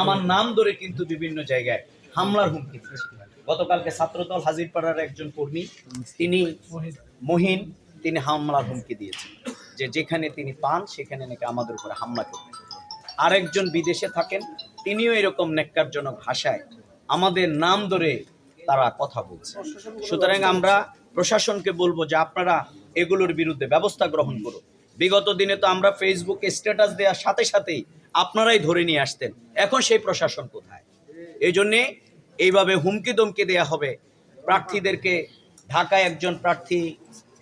আমার নাম ধরে কিন্তু বিভিন্ন জায়গায় হামলার হুমকি দিচ্ছে গতকালকে ছাত্রদল হাজিরপাড়ার একজন কর্মী, তিনি মহিন, তিনি হামলার হুমকি দিয়েছেন। যে যেখানে তিনি পান, সেখানে নাকি আমাদের উপরে হামলা করবেন। আরেকজন বিদেশে থাকেন, তিনিও এরকম নেককারজনক ভাষায় আমাদের নাম ধরে তারা কথা বলছে। সুতরাং আমরা প্রশাসনকে বলব যে আপনারা এগুলোর বিরুদ্ধে ব্যবস্থা গ্রহণ করুন। বিগত দিনে তো আমরা ফেসবুকে স্ট্যাটাস দেওয়ার সাথে সাথেই আপনারাই ধরে নিয়ে আসতেন। এখন সেই প্রশাসন কোথায়? এই জন্যে এইভাবে হুমকি দমকি দেয়া হবে। প্রার্থীদেরকে ঢাকায় একজন প্রার্থী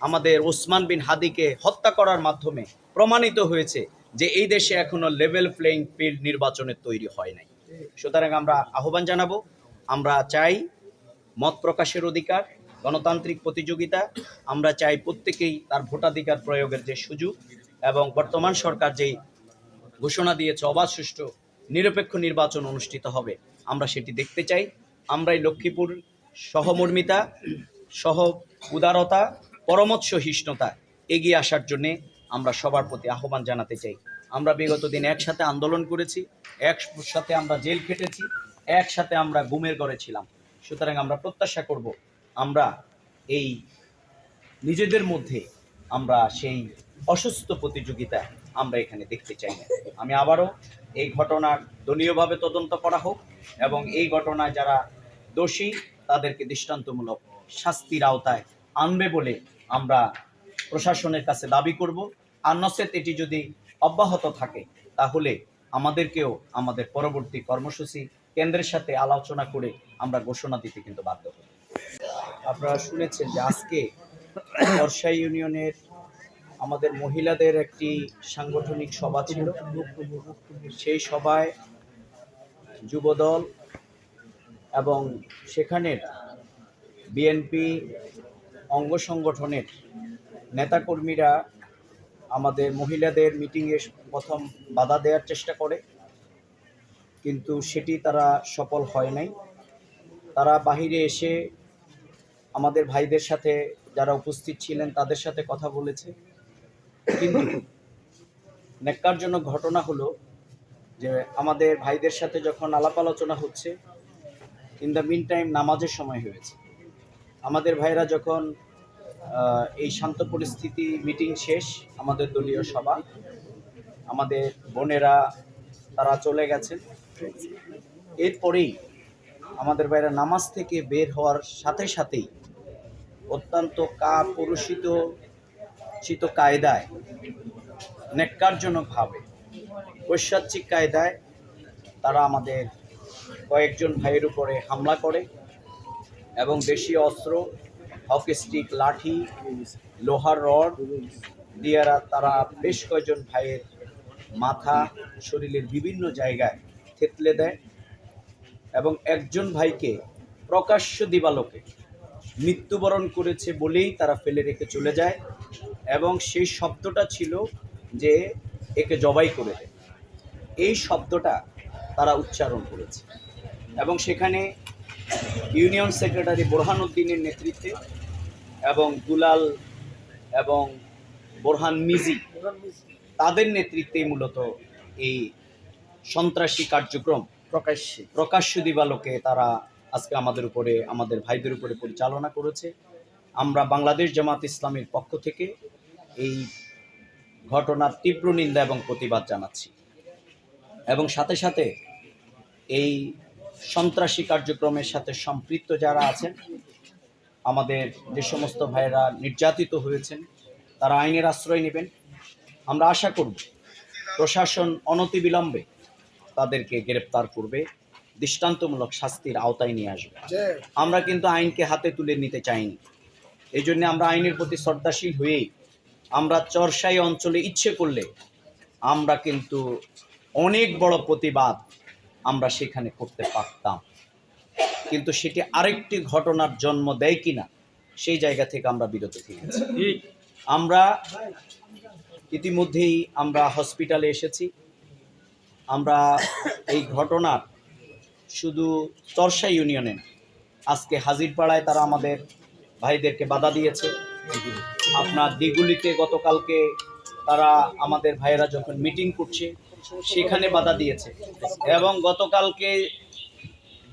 আমাদের ওসমান বিন হাদিকে হত্যা করার মাধ্যমে প্রমাণিত হয়েছে যে এই দেশে এখনও লেভেল প্লেইং ফিল্ড নির্বাচনের তৈরি হয় নাই। সুতরাং আমরা আহ্বান জানাব, আমরা চাই মত প্রকাশের অধিকার, গণতান্ত্রিক প্রতিযোগিতা, আমরা চাই প্রত্যেকেই তার ভোটাধিকার প্রয়োগের যে সুযোগ এবং বর্তমান সরকার যেই ঘোষণা দিয়েছে অবাধ সুষ্ঠু নিরপেক্ষ নির্বাচন অনুষ্ঠিত হবে। আমরা সেটি দেখতে চাই। আমরা এই লক্ষ্মীপুর সহমর্মিতা, সহ উদারতা পরমত সহিষ্ণুতা এগিয়ে আসার জন্যে আমরা সবার প্রতি আহ্বান জানাতে চাই। আমরা বিগত দিন একসাথে আন্দোলন করেছি, একসাথে আমরা জেল খেটেছি, একসাথে আমরা গুমের ঘরে ছিলাম। সুতরাং আমরা প্রত্যাশা করব, আমরা এই নিজেদের মধ্যে আমরা সেই অসুস্থ প্রতিযোগিতা আমরা এখানে দেখতে চাই না। আমি আবারও এই ঘটনার দলীয়ভাবে তদন্ত করা হোক এবং এই ঘটনায় যারা দোষী, তাদেরকে দৃষ্টান্তমূলক শাস্তির আওতায় আনবে বলে আমরা প্রশাসনের কাছে দাবি করব। আর নচেত এটি যদি অব্যাহত থাকে, তাহলে আমাদেরকেও আমাদের পরবর্তী কর্মসূচি কেন্দ্রের সাথে আলোচনা করে আমরা ঘোষণা দিতে কিন্তু বাধ্য হব। আপনারা শুনেছেন যে আজকে বর্ষা ইউনিয়নের আমাদের মহিলাদের একটি সাংগঠনিক সভা ছিল। সেই সভায় যুবদল এবং সেখানের বিএনপি অঙ্গ সংগঠনের নেতাকর্মীরা আমাদের মহিলাদের মিটিংয়ে প্রথম বাধা দেওয়ার চেষ্টা করে, কিন্তু সেটি তারা সফল হয় নাই। তারা বাহিরে এসে আমাদের ভাইদের সাথে যারা উপস্থিত ছিলেন তাদের সাথে কথা বলেছে। কিন্তু ন্যাক্কারজনক ঘটনা হলো যে আমাদের ভাইদের সাথে যখন আলাপ আলোচনা হচ্ছে ইন দ্য মিন টাইম নামাজের সময় হয়েছে। আমাদের ভাইরা যখন এই শান্ত পরিস্থিতি মিটিং শেষ, আমাদের দলীয় সভা, আমাদের বোনেরা তারা চলে গেছেন। এরপরেই আমাদের ভাইরা নামাজ থেকে বের হওয়ার সাথে সাথেই অত্যন্ত কা চিত কায়দায় ন্যাক্কারজনকভাবে ঐশ্বরিক কায়দায় তারা আমাদের কয়েকজন ভাইয়ের উপরে হামলা করে এবং দেশীয় অস্ত্র, হকি স্টিক, লাঠি, লোহার রড দিয়ে তারা বেশ কয়েকজন ভাইয়ের মাথা, শরীরের বিভিন্ন জায়গায় থেতলে দেয় এবং একজন ভাইকে প্রকাশ্য দিবালোকে মৃত্যুবরণ করেছে বলেই তারা ফেলে রেখে চলে যায় এবং সেই শব্দটা ছিল যে একে জবাই করে দেয়। এই শব্দটা তারা উচ্চারণ করেছে। এবং সেখানে ইউনিয়ন সেক্রেটারি বোরহান উদ্দিনের নেতৃত্বে এবং দুলাল এবং বোরহান মিজি তাদের নেতৃত্বে মূলত এই সন্ত্রাসী কার্যক্রম প্রকাশ্যে। প্রকাশ্য দিবালোকে তারা আজকে আমাদের উপরে, আমাদের ভাইদের উপরে পরিচালনা করেছে। আমরা বাংলাদেশ জামাত ইসলামের পক্ষ থেকে এই ঘটনার তীব্র নিন্দা এবং প্রতিবাদ জানাচ্ছি। এবং সাথে সাথে এই সন্ত্রাসী কার্যক্রমের সাথে সম্পৃক্ত যারা আছেন, আমাদের যে সমস্ত ভাইয়েরা নির্যাতিত হয়েছেন, তারা আইনের আশ্রয় নেবেন। আমরা আশা করব প্রশাসন অনতিবিলম্বে তাদেরকে গ্রেপ্তার করবে। দৃষ্টান্তমূলক শাস্তির আওতায় নিয়ে আসবে। আমরা কিন্তু আইনকে হাতে তুলে নিতে চাইনি। এই জন্য আমরা আইনের প্রতি শ্রদ্ধাশীল হয়েই আমরা চরসাই অঞ্চলে ইচ্ছে করলে আমরা কিন্তু অনেক বড় প্রতিবাদ আমরা সেখানে করতে পারতাম। কিন্তু সেটি আরেকটি ঘটনার জন্ম দেয় কিনা সেই জায়গা থেকে আমরা বিরত থেকেছি। আমরা ইতিমধ্যেই আমরা হসপিটালে এসেছি। আমরা এই ঘটনার শুধু চরসা ইউনিয়নে আজকে হাজিরপাড়ায় তারা আমাদের ভাইদেরকে বাধা দিয়েছে। আপনার দিগুলিতে গতকালকে তারা আমাদের ভাইয়েরা যখন মিটিং করছে, সেখানে বাধা দিয়েছে। এবং গতকালকে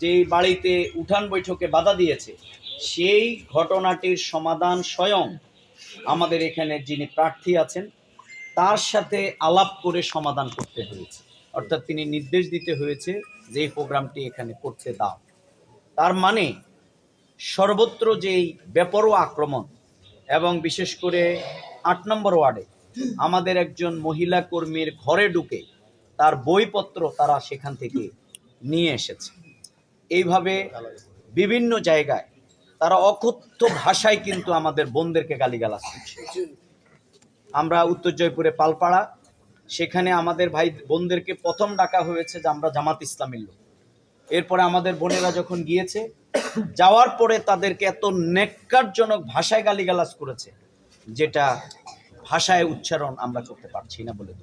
যেই বাড়িতে উঠান বৈঠকে বাধা দিয়েছে, সেই ঘটনাটির সমাধান স্বয়ং আমাদের এখানে যিনি প্রার্থী আছেন, তার সাথে আলাপ করে সমাধান করতে হয়েছে। অর্থাৎ তিনি নির্দেশ দিতে হয়েছে যে প্রোগ্রামটি এখানে করতে দাও। তার মানে সর্বত্র যেই বেপরোয়া আক্রমণ এবং বিশেষ করে আট নম্বর ওয়ার্ডে আমাদের একজন মহিলা কর্মীর ঘরে ঢুকে তার বইপত্র তারা সেখান থেকে নিয়ে এসেছে। এইভাবে বিভিন্ন জায়গায় তারা অকথ্য ভাষায় কিন্তু আমাদের বোনদেরকে গালিগালাজ করছে আমরা উত্তর জয়পুরে পালপাড়া সেখানে আমাদের ভাই বোনদেরকে প্রথম ডাকা হয়েছে যে আমরা জামাত ইসলামের লোক। এরপরে আমাদের বোনেরা যখন গিয়েছে, যাওয়ার পরে তাদেরকে এত নেককারজনক ভাষায় গালিগালাজ করেছে, যেটা ভাষায় উচ্চারণ আমরা করতে পারছি না বলে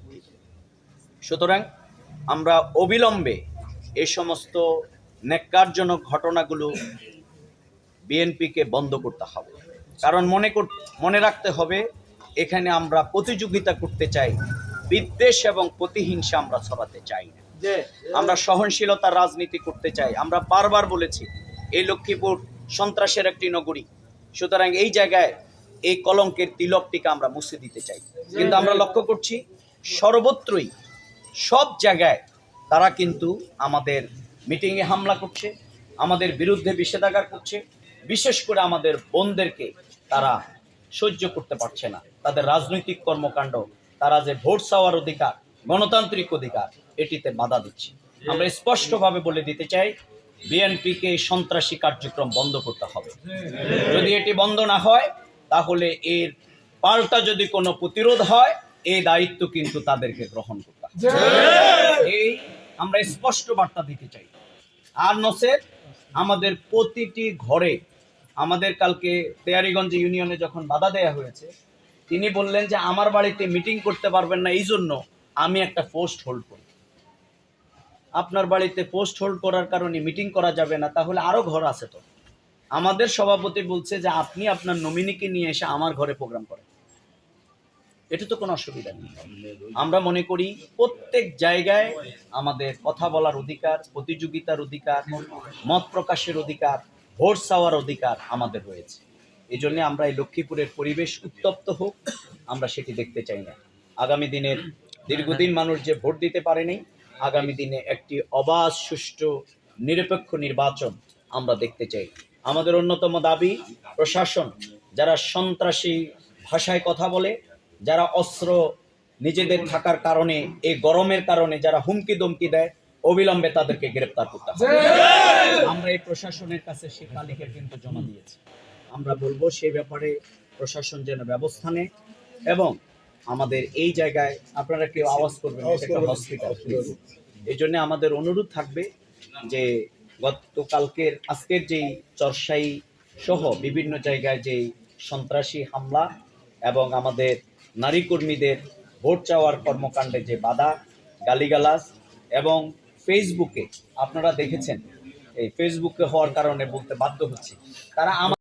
সুতরাং আমরা অবিলম্বে এই সমস্ত নেককারজনক ঘটনাগুলো বিএনপিকে বন্ধ করতে হবে। কারণ মনে মনে রাখতে হবে, এখানে আমরা প্রতিযোগিতা করতে চাই বিদ্বেষ এবং প্রতিহিংসা আমরা ছড়াতে চাই না। আমরা সহনশীলতার রাজনীতি করতে চাই। আমরা বারবার বলেছি এই লক্ষ্মীপুর সন্ত্রাসের একটি নগরী। সুতরাং এই জায়গায় এই কলঙ্কের তিলকটিকে আমরা মুছে দিতে চাই। কিন্তু আমরা লক্ষ্য করছি সর্বত্রই সব জায়গায় তারা কিন্তু আমাদের মিটিংয়ে হামলা করছে আমাদের বিরুদ্ধে নিষেধাজ্ঞা করছে। বিশেষ করে আমাদের বোনদেরকে তারা সহ্য করতে পারছে না। তাদের রাজনৈতিক কর্মকাণ্ড তারা যে ভোট চাওয়ার অধিকার, গণতান্ত্রিক অধিকার, এটিতে বাধা দিচ্ছে। আমরা স্পষ্টভাবে বলে দিতে চাই, বিএনপিকে এই সন্ত্রাসী কার্যক্রম বন্ধ করতে হবে। যদি এটি বন্ধ না হয়, তাহলে এর পাল্টা যদি কোনো প্রতিরোধ হয় এই দায়িত্ব কিন্তু তাদেরকে গ্রহণ করতে এই আমরা স্পষ্ট বার্তা দিতে চাই। আর নসের, আমাদের প্রতিটি ঘরে, আমাদের কালকে তেয়ারিগঞ্জ ইউনিয়নে যখন বাধা দেয়া হয়েছে তিনি বললেন যে আমার বাড়িতে মিটিং করতে পারবেন না, এই জন্য আমি একটা পোস্ট হোল্ড করি আপনার বাড়িতে পোস্ট হোল্ড করার কারণে মিটিং করা যাবে না, তাহলে আরও ঘর আছে তো। আমাদের সভাপতি বলছে যে আপনি আপনার নমিনিকে নিয়ে এসে আমার ঘরে প্রোগ্রাম করেন। এটা তো কোনো অসুবিধা নেই। আমরা মনে করি প্রত্যেক জায়গায় আমাদের কথা বলার অধিকার, প্রতিযোগিতার অধিকার, মত প্রকাশের অধিকার ভোট চাওয়ার অধিকার আমাদের রয়েছে। এই জন্য আমরা এই লক্ষ্মীপুরের পরিবেশ উত্তপ্ত হোক আমরা সেটি দেখতে চাই না। আগামী দিনের দীর্ঘদিন মানুষ যে ভোট দিতে পারেনি আগামী দিনে একটি অবাধ সুষ্ঠু নিরপেক্ষ নির্বাচন আমরা দেখতে চাই। আমাদের অন্যতম দাবি প্রশাসন যারা সন্ত্রাসী ভাষায় কথা বলে যারা অস্ত্র নিজেদের থাকার কারণে এই গরমের কারণে যারা হুমকি দমকি দেয় অবিলম্বে তাদেরকে গ্রেপ্তার করতে হবে। আমরা এই প্রশাসনের কাছে সে তালিকা কিন্তু জমা দিয়েছি। আমরা বলব সেই ব্যাপারে প্রশাসন যেন ব্যবস্থা নেয় এবং আমাদের এই জায়গায় আপনারা কেউ আওয়াজ করবেন একটা হসপিটাল এই জন্য আমাদের অনুরোধ থাকবে যে গতকালকের আজকের যেই চরসাই সহ বিভিন্ন জায়গায় যেই সন্ত্রাসী হামলা এবং আমাদের নারী কর্মীদের ভোট চাওয়ার কর্মকাণ্ডে যে বাধা গালিগালাজ এবং ফেসবুকে আপনারা দেখেছেন এই ফেসবুকে হওয়ার কারণে বলতে বাধ্য হচ্ছে। তারা